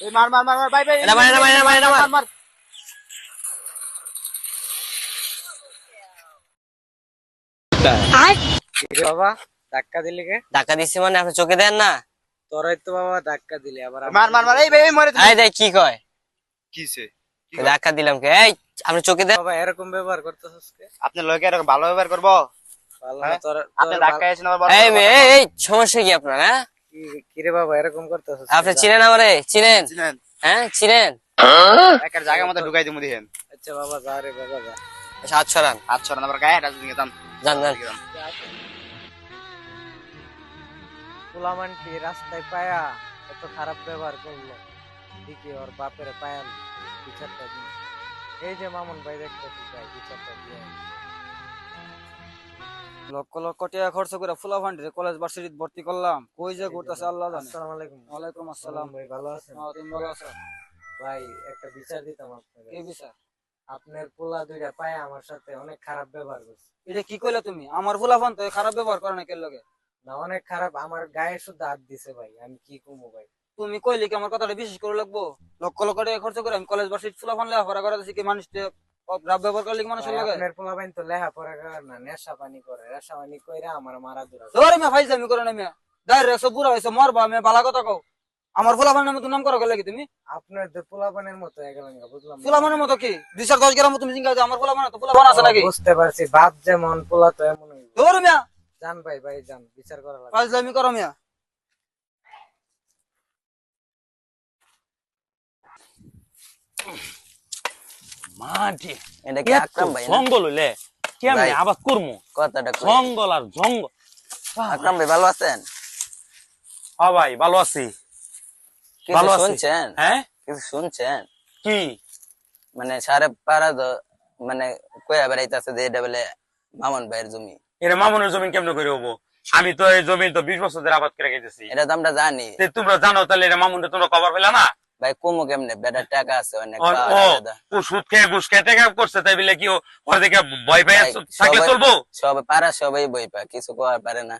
এই মার মার মার মার ভাই এটা মার, এটা মার, এটা মার, এটা মার। মার বাবা ধাক্কা দিলি কে? ধাক্কা দিচ্ছি মানে আপনি চোখে দেন না? তোরাই তো বাবা ধাক্কা দিলি আবার মার মার মার এই ভাই মরে এই দেখ কি কয়? কিছে ধাক্কা দিলাম কে? এই আপনি চোখে দেন। বাবা এরকম ব্যবহার করতেছিস কে? আপনি লোকে এরকম ভালো ব্যবহার করব? ভালো না হ্যাঁ? তোর আপনি ধাক্কা এসে এই এই, এই সমস্যা কি আপনার হ্যাঁ? কিরে বাবা এরকম করতেছিস আপনি চিনেন আমারে? চিনেন? চিনেন। হ্যাঁ চিনেন? একটা জায়গার মধ্যে ঢুকাই দিমু দিহেন আচ্ছা বাবা যা রে বাবা যা। ছড়ান হাত ছড়ান আবার গায়ে হাত দিকে যান। যান যান। পোলামানটি রাস্তায় পায়া? এত খারাপ ব্যবহার করল। দিকে ওর বাপের পায়াল। বিচারটা দিন। এই যে মামুন ভাই দেখতেছি যাই বিচারটা দিয়ে লক্ষ লক্ষ টাকা খরচ করে ফুলা ফান্ডে কলেজ ভার্সিটি ভর্তি করলাম। কই যে ঘুরতেছে আল্লাহ জানে। আসসালামু আলাইকুম ওয়ালাইকুম আসসালাম। ভাই ভালো আছেন? হ্যাঁ, তুমি ভালো আছো? ভাই একটা বিচার দিতাম আপনাকে। কি বিচার? আপনার পোলা দুইটা পায়ে আমার সাথে অনেক খারাপ ব্যবহার করছে। এটা কি কইলে তুমি? আমার ফুলা ফান তো খারাপ ব্যবহার করে না কেন লগে? না অনেক খারাপ। আমার গায়ে শুধু হাত দিছে ভাই আমি কি কমু ভাই? তুমি কইলে কি আমার কথাটা বিশেষ করে লাগবো? লক্ষ লক্ষ টাকা খরচ করে আমি কলেজ ভার্সিটি ফুলা ফান লেখাপড়া করে দিছি কি মানুষ খারাপ ব্যবহার করলে মানুষের লাগে। আপনার পোলা বাইন তো লেহা পড়া করে না নেশা পানি করে নেশা পানি কইরা আমার মারা দূর ধরে মে ফাইজ আমি করে না মে। ডাইরেক্ট সব বুড়া হইছে মরবা মে বালা কথা কও। আমার ফুলা ফানের মতো নাম করো কি তুমি? আপনার তো পোলা পানের মতো হয়ে গেলেন বুঝলাম না। ফুলা মতো কি? দুই চার দশ গ্রাম তুমি জিঙ্গা আমার ফুলা ফান তো ফুলা ফান আছে নাকি? বুঝতে পারছি বাপ যেমন পোলা তো এমন ধরে মিয়া। জান ভাই ভাই জান বিচার করা লাগবে। ফাইজ আমি করো মিয়া। মাটি। এটা কি আকরাম ভাই? জঙ্গল হইলে কেমনে। আবার করমু? কথাটা। জঙ্গল আর জঙ্গল। আকরাম ভাই ভালো আছেন? হ্যাঁ ভাই ভালো আছি। ভালো। শুনছেন? হ্যাঁ? কিছু শুনছেন? কি? মানে সারে পাড়া তো মানে কয়া বেড়াইতেছে যে এটা বলে মামন ভাইয়ের জমি। এর মামুনের জমি কেমনে করে হব? আমি তো এই জমি তো বিশ বছর ধরে আবাদ করে গেছি এটা তো আমরা জানি। তোমরা জানো তাহলে এটা মামুনটা তোমরা কভার পেলা না? ভাই কমো কেমনে? বেটার টাকা আছে অনেক ও ও, সুদ খেয়ে ঘুষ খেয়ে টেকা করছে তাই বলে কি ও ওর দিকে ভয় পেয়ে থাকলে চলবো? সবাই পাড়া সবাই বই পা কিছু করার পারে না।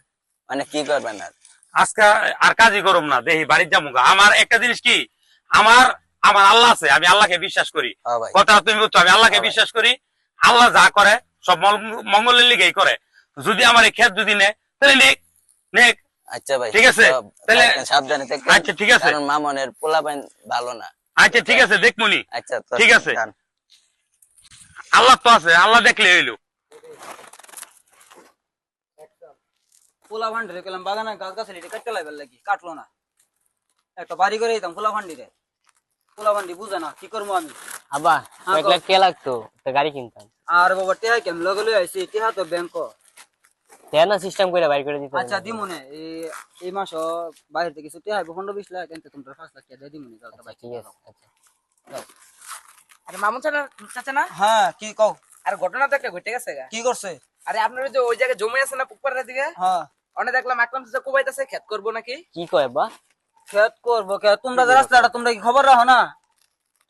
মানে কি করবে না আজকে আর কাজই করব না দেখি বাড়ির যাব আমার একটা জিনিস কি আমার আমার আল্লাহ আছে আমি আল্লাহকে বিশ্বাস করি। হ্যাঁ কথা তুমি বুঝছ আমি আল্লাহকে হ্যাঁ বিশ্বাস করি। আল্লাহ যা করে সব মঙ্গল- মঙ্গলের লিগেই করে। যদি আমার এই ক্ষেত যদি নেয় তাহলে নেক নেক। আচ্ছা ভাই ঠিক আছে, তাহলে- সাবধানে থাকবেন আচ্ছা ঠিক আছে। কারণ মামনের পোলা পাইন ভালো না। আচ্ছা ঠিক আছে দেখমুনি আচ্ছা ঠিক আছে। আল্লাহ তো আছে আল্লাহ দেখলে হইল। কইলাম বাগানে গাছ গাছালি কাটতে লাইবার লাগি কাটলো না। একটা বাড়ি করে দিতাম রে ফুলা ফান্ডি বুঝে না কি করব আমি? আবা এক কও। লাখ কে লাগতো একটা গাড়ি কিনতাম। আর বাবা টেহা কেম লগে লই আইছি টেহা তো ব্যাংক দেয় না সিস্টেম করে বাইর করে দিতে আচ্ছা দিমুনে এই এই মাস বাইরে থেকে কিছু টেহা পনেরো বিশ লাখ কিন্তু তোমরা পাঁচ লাখ টাকা দিমুনে যাও তো ভাই ঠিক আছে আচ্ছা। আরে মামুন চাচা চাচা না? হ্যাঁ কি কও? আর ঘটনা তো একটা ঘটে গেছে কি করছে? আরে আপনার যে ওই জায়গায় জমি আছে না পুকুরের দিকে? হ্যাঁ। অনেক দেখলাম আকলাম চাচা কুবাইতেছে খেত করব নাকি? কি কয় বা খেত করব খেত। তোমরা যে রাস্তাটা তোমরা কি খবর রাখো না?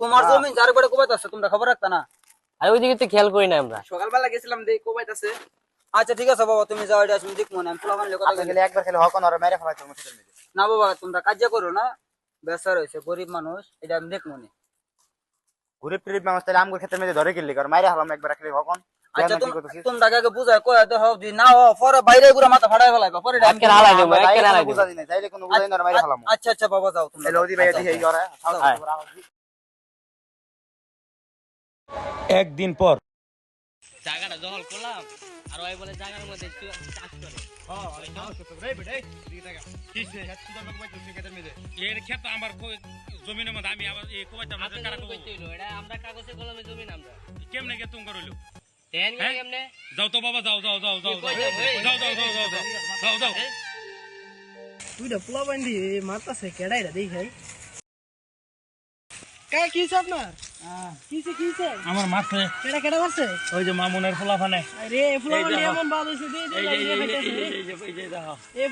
তোমার জমি যার করে কোবাইতে আছে তোমরা খবর রাখতা না? আর ওইদিকে তো খেয়াল করি না আমরা। সকালবেলা গেছিলাম দেই কুবাইতেছে। আচ্ছা ঠিক আছে বাবা তুমি যাও এটা আমি দেখব না আমি কথা আপনি গেলে একবার খেলে হকন আর মেরে না বাবা তোমরা কাজ করো না বেসার হয়েছে গরিব মানুষ এটা আমি দেখব না। ঘুরে ফিরে মানুষ তাহলে আমগুলো ক্ষেত্রে মেয়েদের ধরে কিনলি কারণ মাইরে হলাম একবার খেলে হকন আচ্ছা তোম-? তোমরা আগে বুঝায় কয় না হো পরে বাইরে গুড়া মাথা ফাড়াই ফেলাইবা পরে এটা আমি আজকে হালাই দেবো আজকে হালাই কোনো দেবো বুঝা দিই না, কোনো বুঝাই না মাইরে ফেলাম আচ্ছা আচ্ছা বাবা যাও তোমরা। এলো ওদি ভাই এদিকে এই একদিন পর। দখল করলাম আর ওই বলে জায়গার মধ্যে একটু চাষ করে। আমার কই- জমিনের মধ্যে আমি আবার আমরা কাগজে কলমে জমি না আমরা। কেমনে গে তুমি করল দেন হ্যাঁ? যাও তো বাবা যাও যাও যাও যাও যাও যাও যাও যাও যাও যাও যাও। যাও তুইটা পোলা বান্ডি মারতাছে কেডাই রে দেখাই। কা কি আপনার? কিছে কিছে আমার মাছে কেডা কেডা মারছে? ওই যে মামুনের ফলাফানে। আরে এমন বাদ হইছে দে দে এই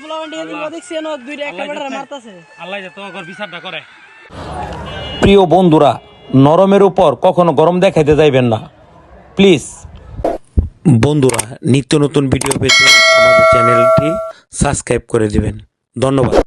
দেখছি না দুইটা একটা বেটারে মারতাছে। আল্লাহ যে তোমার বিচারটা করে। প্রিয় বন্ধুরা নরমের উপর কখনো গরম দেখাইতে যাইবেন না। প্লিজ। বন্ধুরা নিত্য নতুন ভিডিও পেতে আমাদের চ্যানেলটি সাবস্ক্রাইব করে দিবেন। ধন্যবাদ।